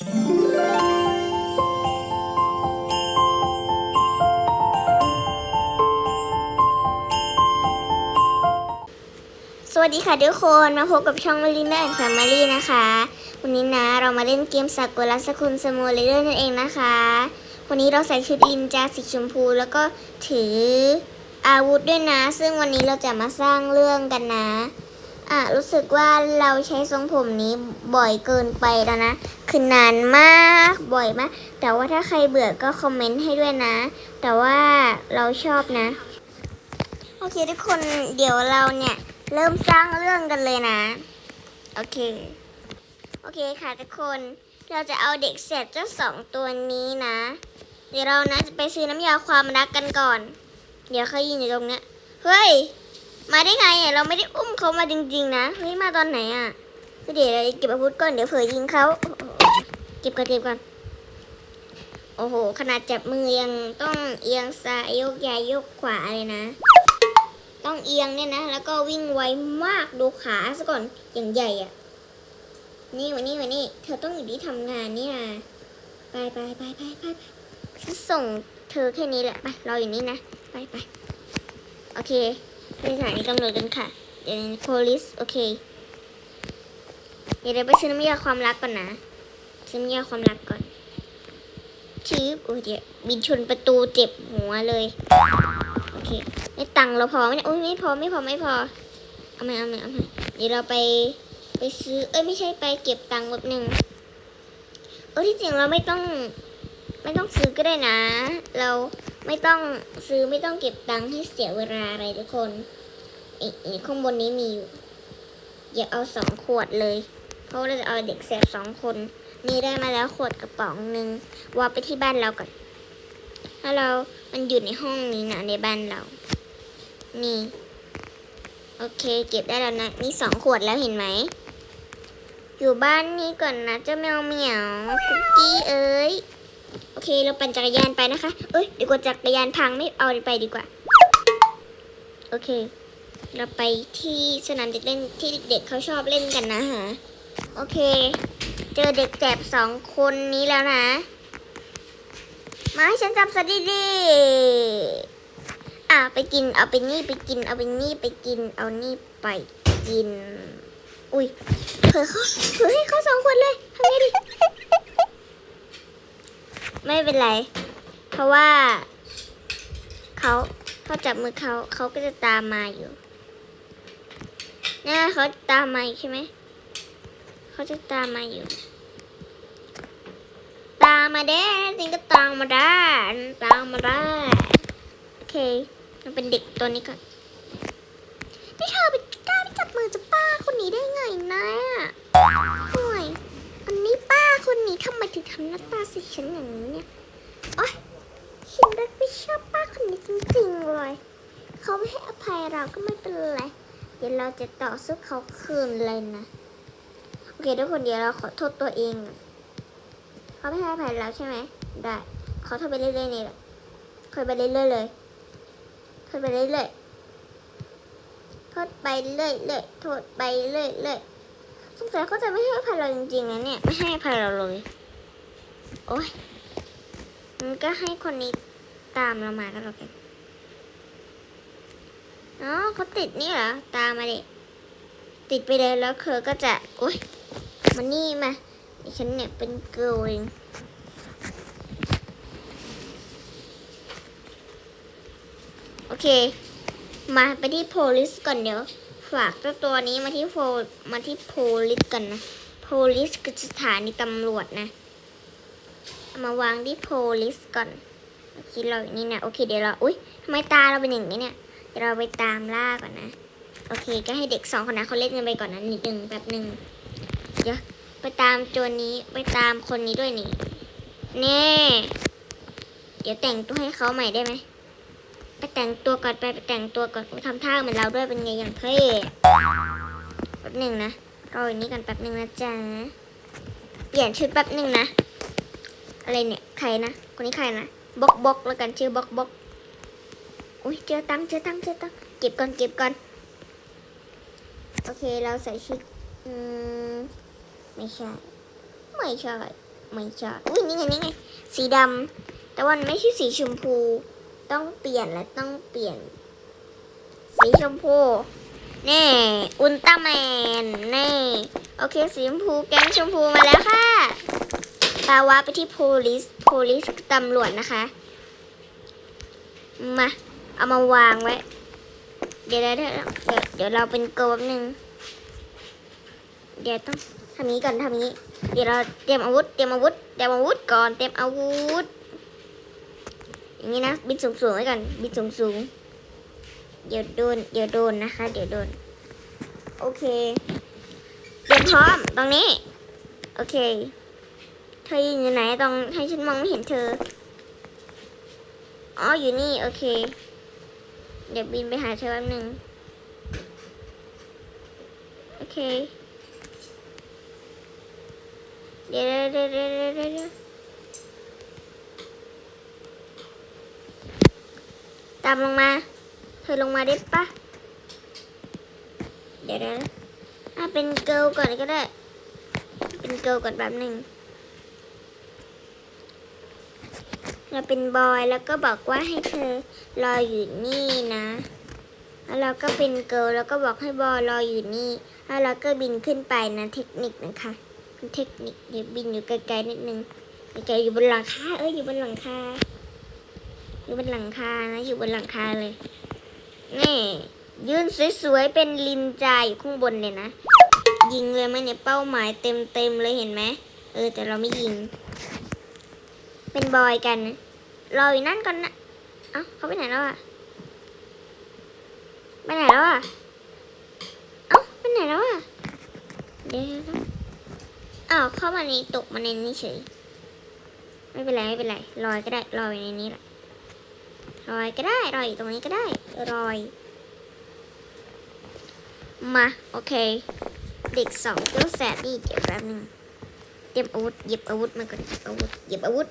สวัสดีค่ะทุกคนมาพบกับช่องมาริน่าแอนด์แฟมิลี่นะคะ วันนี้นะเรามาเล่นเกมสักุระสกุลสมูเลเดอร์นั่นเองนะคะ วันนี้เราใส่ชุดลินจาสีชมพู แล้วก็ถืออาวุธด้วยนะ ซึ่งวันนี้เราจะมาสร้างเรื่องกันนะ อะรู้สึกว่าเราใช้ทรงผมนี้บ่อยเกินไปแล้วนะ คือนานมากบ่อยมาก แต่ว่าถ้าใครเบื่อก็คอมเมนต์ให้ด้วยนะ แต่ว่าเราชอบนะ โอเคทุกคนเดี๋ยวเราเนี่ย เริ่มสร้างเรื่องกันเลยนะ โอเค โอเคค่ะทุกคนเราจะเอาเด็กเสร็จเจ้าสองตัวนี้นะ เดี๋ยวเรานะจะไปซื้อน้ำยาความรักกันก่อน เดี๋ยวเขายืนอยู่ตรงเนี้ยเฮ้ย มาได้ไงอะเราไม่ได้อุ้มเขามาจริง ๆ นะเฮ้ยมาตอนไหนอะเดี๋ยวเราเก็บอาวุธก่อนเดี๋ยวเผลอยิงเขาเก็บก่อนเก็บก่อนโอ้โห ขนาดจับมือยังต้องเอียงซ้ายยกย้ายยกขวาเลยนะ ต้องเอียงเนี่ยนะ แล้วก็วิ่งไวมากดูขาซะก่อนอย่างใหญ่อะ นี่วันนี้วันนี้เธอต้องอยู่ที่ทำงานนี่นะไปไปไปไปไปไปฉันส่งเธอแค่นี้แหละไปรออยู่นี่นะ ไปไปโอเค ไปสถานีตำรวจกันค่ะเดี๋ยว police โอเค เดี๋ยวเราไปซื้อน้ำยาความรักก่อนนะ ซื้อน้ำยาความรักก่อนชื้อโอ้ยเดี๋ยวบินชนประตูเจ็บหัวเลย โอเคไม่ตังเราพอไหมเนี่ยโอ้ยไม่พอไม่พอไม่พอ เอามาเอามาเอามาเดี๋ยวเราไปไปซื้อ เอ้ยไม่ใช่ไปเก็บตังค์แบบหนึ่งเออที่จริงเราไม่ต้อง ไม่ต้องซื้อก็ได้นะ เรา ไม่ต้องซื้อไม่ต้องเก็บตังค์ให้เสียเวลาอะไรทุกคนอีกอีกข้างบนนี้มีอยู่อย่าเอาสองขวดเลย เพราะเราจะเอาเด็กแสบสองคน นี่ได้มาแล้วขวดกระป๋องหนึ่งวาไปที่บ้านเราก่อนแล้วเรา มันอยู่ในห้องนี้นะในบ้านเรา นี่ โอเค เก็บได้แล้วนะมีสองขวดแล้วเห็นไหม อยู่บ้านนี้ก่อนนะเจ้าแมวเหมียว คุกกี้เอ้ย โอเคเราปั่นจักรยานไปนะคะ เอ้ยเดี๋ยวกว่าจักรยานพังไม่เอาไปดีกว่า โอเค เราไปที่สนามเด็กเล่นที่เด็กๆเขาชอบเล่นกันนะฮะ โอเค เจอเด็กแสบสองคนนี้แล้วนะ มาให้ฉันจับซะดีๆอะไปกินเอาไปนี่ไปกินเอาไปนี่ไปกินเอานี่ไปกิน อุ้ยเผลอเขาเผลอให้เขาสองคนเลยทำไงดี ไม่เป็นไร เพราะว่าเขาเขาจับมือเขาเขาก็จะตามมาอยู่เนี่ยเขาตามมาใช่ไหมเขาจะตามมาอยู่ ตามมาเด้จริงก็ตามมาได้ตามมาได้โอเคมันเป็นเด็กตัวนี้ก่อน ถึงทำหน้าตาสิฉันอย่างนี้เนี่ย โอ๊ยฉันรักไม่ชอบป้าคนนี้จริงๆเลย เขาไม่ให้อภัยเราก็ไม่เป็นไร เดี๋ยวเราจะต่อสู้เขาคืนเลยนะ โอเคทุกคนเดี๋ยวเราขอโทษตัวเอง เขาไม่ให้อภัยเราใช่ไหม ได้เขาโทษไปเรื่อยๆนี่แหละโทษไปเรื่อยๆเลยโทษไปเรื่อยๆโทษไปเรื่อยๆโทษไปเรื่อยๆสงสัยเขาจะไม่ให้อภัยเราจริงๆนะเนี่ย ไม่ให้อภัยเราเลย โอ๊ยมันก็ให้คนนี้ตามเรามาก็แล้วกันอ๋อเขาติดนี่เหรอ ตามมาดิ ติดไปเลยแล้วเธอก็จะ โอ๊ยมานี่มาฉันเนี่ยเป็นเกิร์ลเองโอเค มาไปที่โพลิสก่อนเดี๋ยว ฝากเจ้าตัวนี้มาที่โพมาที่โพลิสกันนะ โพลิสคือสถานีตำรวจนะามาวางที่โพลิสก่อนโอเคเราอย่างนี้นะโอเคเดี๋ยวเราอุ้ยทำไมตาเราเป็นอย่างนี้เนี่ยเดี๋ยวเราไปตามล่าก่อนนะ โอเค ก็ให้เด็กสองคนนั้นเขาเล่นกันไปก่อนนะนิดนึงแป๊บหนึ่งเดี๋ยวไปตามโจรนี้ไปตามคนนี้ด้วยนี่แน่เดี๋ยวแต่งตัวให้เขาใหม่ได้ไหมไปแต่งตัวก่อนไปไปแต่งตัวก่อนทำท่าเหมือนเราด้วยเป็นไงอย่างเท่แป๊บหนึ่งนะรออย่างนี้กันแป๊บหนึ่งนะจ๊ะเปลี่ยนชุดแป๊บหนึ่งนะ อะไรเนี่ยใครนะคนนี้ใครนะบล็อกบล็อกแล้วกันชื่อบล็อกบล็อกอุ้ยเจอตังเจอตังเจอตังเก็บก่อนเก็บก่อนโอเคเราใส่ชุดอืมไม่ใช่ ไม่ใช่ไม่ใช่อุ้ยนี่ไงนี่ไงสีดำแต่วันไม่ใช่สีชมพู ต้องเปลี่ยนและต้องเปลี่ยน สีชมพูนี่อุลตร้าแมนนี่โอเคสีชมพูแก๊งชมพูมาแล้วค่ะ ตาวาไปที่ police police ตำรวจนะคะ มา เอามาวางไว้ เดี๋ยวเดี๋ยวเดี๋ยวเดี๋ยวเราเป็นโกบหนึ่งเดี๋ยวต้องทำนี้ก่อนทำนี้ เดี๋ยวเราเตรียมอาวุธ เตรียมอาวุธ เตรียมอาวุธก่อน เตรียมอาวุธ อย่างนี้นะ บินสูงสูงๆไว้ก่อน บินสูงสูงๆเดี๋ยวโดน เดี๋ยวโดนนะคะ เดี๋ยวโดน โอเค เตรียมพร้อม ตรงนี้ โอเค ธอยืนอยู่ไหนตรงให้ฉันมองไม่เห็นเธอ อ๋อ อยู่นี่ โอเค เดี๋ยวบินไปหาเธอแป๊บหนึง โอเคเดี๋ยวเดี๋ยวเดี๋ยวเดี๋ยวเดี๋ยวเดี๋ยวตามลงมา เธอลงมาได้ปะ เดี๋ยวเดี๋ยวอะเป็นเกิลก่อนก็ได้ เป็นเกิลก่อนแป๊บหนึ่ง เราเป็นบอยแล้วก็บอกว่าให้เธอรออยู่นี่นะแล้วเราก็เป็นเกิลแล้วก็บอกให้บอยรออยู่นี่แล้วเราก็บินขึ้นไปนะเทคนิคนะคะเทคนิคเดี๋ยวบินอยู่ไกลๆนิดนึงไกลๆอยู่บนหลังคาเอ้ยอยู่บนหลังคาอยู่บนหลังคานะอยู่บนหลังคาเลยนี่ยืนสวยๆเป็นลินจาอยู่ข้างบนเลยนะ ยิงเลยไหมเนี่ยเป้าหมายเต็มๆเลยเห็นไหมเออแต่เราไม่ยิง เป็นบอยกัน รออยู่นั่นก่อนนะเอ้าเขาไปไหนแล้วอะไปไหนแล้วอะเอ้าไปไหนแล้วอะเดี๋ยวอ้าวเข้ามาในตกมาในนี้เฉยไม่เป็นไรไม่เป็นไรลอยก็ได้ลอยในนี้แหละลอยก็ได้ลอยตรงนี้ก็ได้ลอย มาโอเค เด็กสองเจ้าแสบนี่เดี๋ยวแป๊บนึงเตรียมอาวุธหยิบอาวุธมาก่อนหยิบอาวุธหยิบอาวุธ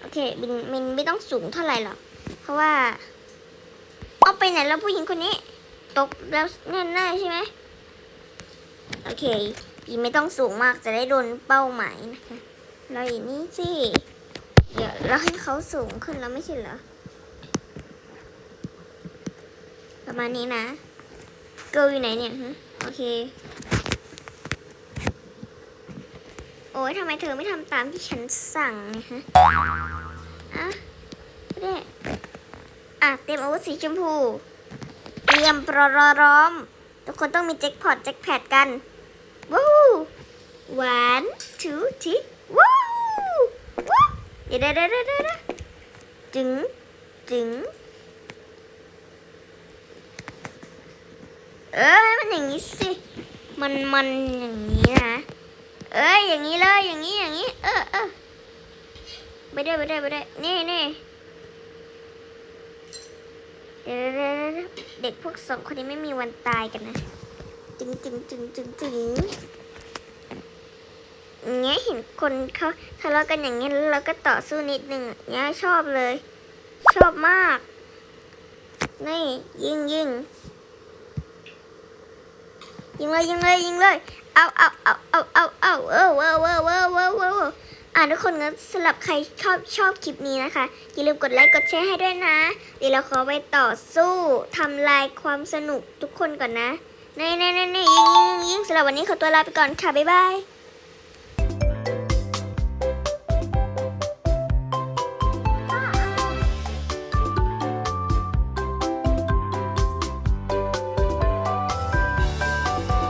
โอเคบินมินไม่ต้องสูงเท่าไหร่หรอก เพราะว่า เอาไปไหนแล้วผู้หญิงคนนี้ ตกแล้วแน่ๆใช่ไหมโอเคปีไม่ต้องสูงมากจะได้โดนเป้าหมายนะคะเราอย่างนี้สิเดี๋ยวเราให้เขาสูงขึ้นแล้วไม่ใช่เหรอประมาณนี้นะเกิลอยู่ไหนเนี่ยโอเค โอ้ยทำไมเธอไม่ทำตามที่ฉันสั่งเนี่ยฮะอะได้อะเตรียมอาวุธสีชมพู เตรียมปรอร้อม ทุกคนต้องมีแจ็คพอตแจ็คแพดกันว้าว one two three ว้าวว้เดี๋ยวเดี๋ยวเดี๋ยววเดี๋ยวจึงจึงเอ้ยมันอย่างนี้สิ มันมันอย่างนี้นะ เอ้ยอย่างนี้เลยอย่างนี้อย่างนี้ เออเออไม่ได้ไม่ได้ไม่ได้นี่นี่เดี๋ยวเด็กพวกสองคนนี้ไม่มีวันตายกันนะจึงจึงจึงจึงจึงอย่างเงี้ยเห็นคนเขาทะเลาะกันอย่างเงี้ยแล้วเราก็ต่อสู้นิดนึงอะเงี้ยชอบเลย ชอบมาก นี่ยิงยิงยิงเลยยิงเลยยิงเลย เอาเอาเอาเอาเอาเอาเออเออเออเออเออเอออ่าทุกคนงั้นสำหรับใครชอบชอบคลิปนี้นะคะ อย่าลืมกดไลค์กดแชร์ให้ด้วยนะ เดี๋ยวเราขอไปต่อสู้ทำลายความสนุกทุกคนก่อนนะในในในในยิงยิงยิงสำหรับวันนี้ขอตัวลาไปก่อนค่ะ บ๊ายบาย